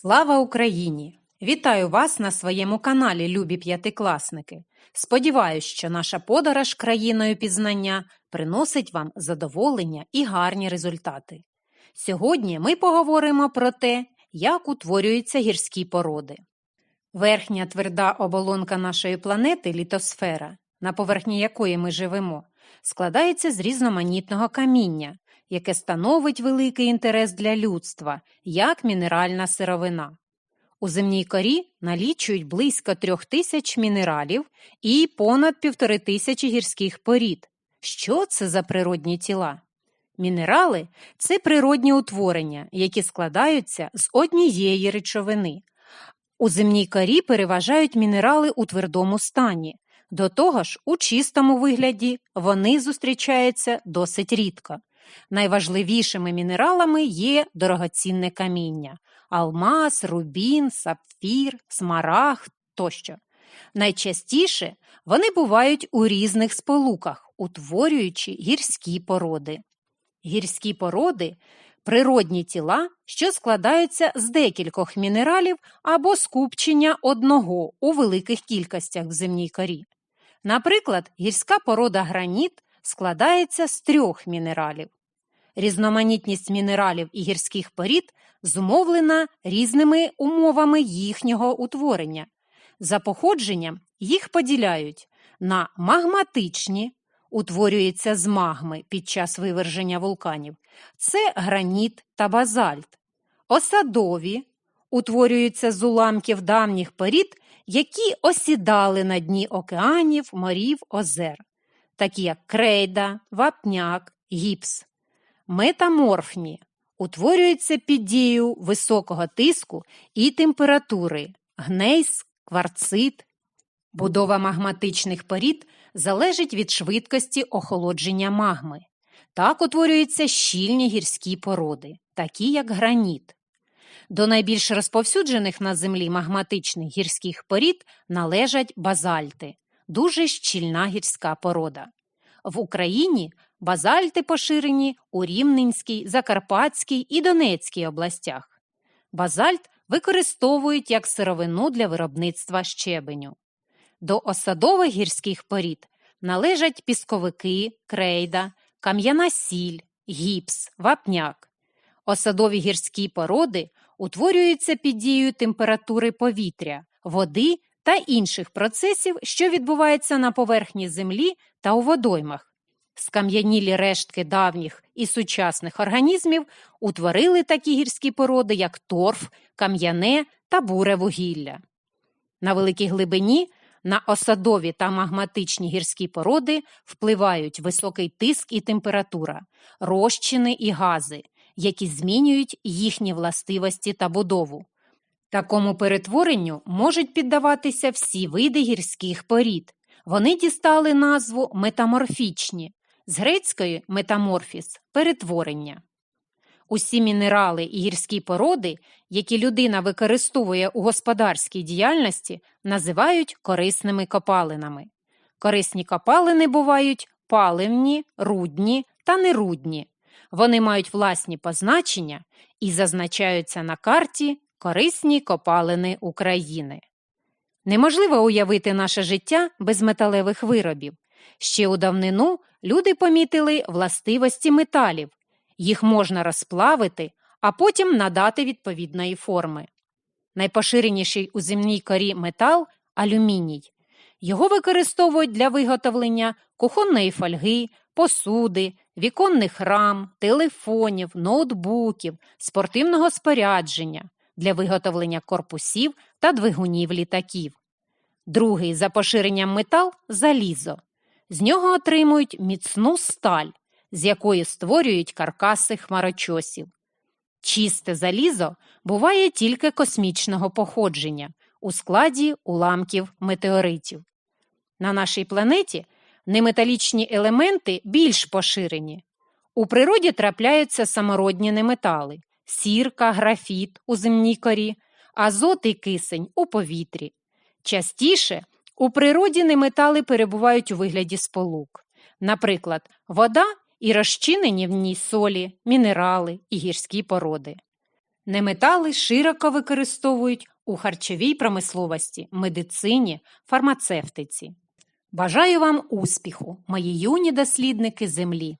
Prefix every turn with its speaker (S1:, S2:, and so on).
S1: Слава Україні! Вітаю вас на своєму каналі, любі п'ятикласники. Сподіваюсь, що наша подорож країною пізнання приносить вам задоволення і гарні результати. Сьогодні ми поговоримо про те, як утворюються гірські породи. Верхня тверда оболонка нашої планети літосфера, на поверхні якої ми живемо, складається з різноманітного каміння, яке становить великий інтерес для людства, як мінеральна сировина. У земній корі налічують близько трьох тисяч мінералів і понад півтори тисячі гірських порід. Що це за природні тіла? Мінерали це природні утворення, які складаються з однієї речовини. У земній корі переважають мінерали у твердому стані. До того ж, у чистому вигляді вони зустрічаються досить рідко. Найважливішими мінералами є дорогоцінне каміння алмаз, рубін, сапфір, смарагд тощо. Найчастіше вони бувають у різних сполуках, утворюючи гірські породи. Гірські породи природні тіла, що складаються з декількох мінералів або скупчення одного у великих кількостях в земній корі. Наприклад, гірська порода граніт складається з трьох мінералів. Різноманітність мінералів і гірських порід зумовлена різними умовами їхнього утворення. За походженням їх поділяють на магматичні, утворюються з магми під час виверження вулканів, це граніт та базальт, осадові, утворюються з уламків давніх порід, які осідали на дні океанів, морів, озер, такі як крейда, вапняк, гіпс метаморфні, утворюються під дією високого тиску і температури, гнейс, кварцит. Будова магматичних порід залежить від швидкості охолодження магми. Так утворюються щільні гірські породи, такі як граніт. До найбільш розповсюджених на землі магматичних гірських порід належать базальти, дуже щільна гірська порода. В Україні базальти поширені у Рівненській, Закарпатській і Донецькій областях. Базальт використовують як сировину для виробництва щебеню. До осадових гірських порід належать пісковики, крейда, кам'яна сіль, гіпс, вапняк. Осадові гірські породи утворюються під дією температури повітря, води та інших процесів, що відбуваються на поверхні землі та у водоймах. Скам'янілі рештки давніх і сучасних організмів утворили такі гірські породи, як торф, кам'яне та буре вугілля. На великій глибині на осадові та магматичні гірські породи впливають високий тиск і температура, розчини і гази, які змінюють їхні властивості та будову. Такому перетворенню можуть піддаватися всі види гірських порід. Вони дістали назву метаморфічні, з грецької метаморфіс перетворення. Усі мінерали і гірські породи, які людина використовує у господарській діяльності, називають корисними копалинами. Корисні копалини бувають паливні, рудні та нерудні. Вони мають власні позначення і зазначаються на карті корисні копалини України. Неможливо уявити наше життя без металевих виробів. Ще у давнину люди помітили властивості металів, їх можна розплавити, а потім надати відповідної форми. Найпоширеніший у земній корі метал алюміній. Його використовують для виготовлення кухонної фольги, посуди, віконних рам, телефонів, ноутбуків, спортивного спорядження для виготовлення корпусів та двигунів літаків. Другий за поширенням метал залізо. З нього отримують міцну сталь, з якої створюють каркаси хмарочосів. Чисте залізо буває тільки космічного походження у складі уламків метеоритів. На нашій планеті неметалічні елементи більш поширені. У природі трапляються самородні неметали сірка, графіт у земній корі, азот і кисень у повітрі. Частіше у природі неметали перебувають у вигляді сполук. Наприклад, вода і розчинені в ній солі, мінерали і гірські породи. Неметали широко використовують у харчовій промисловості, медицині, фармацевтиці. Бажаю вам успіху, мої юні дослідники Землі!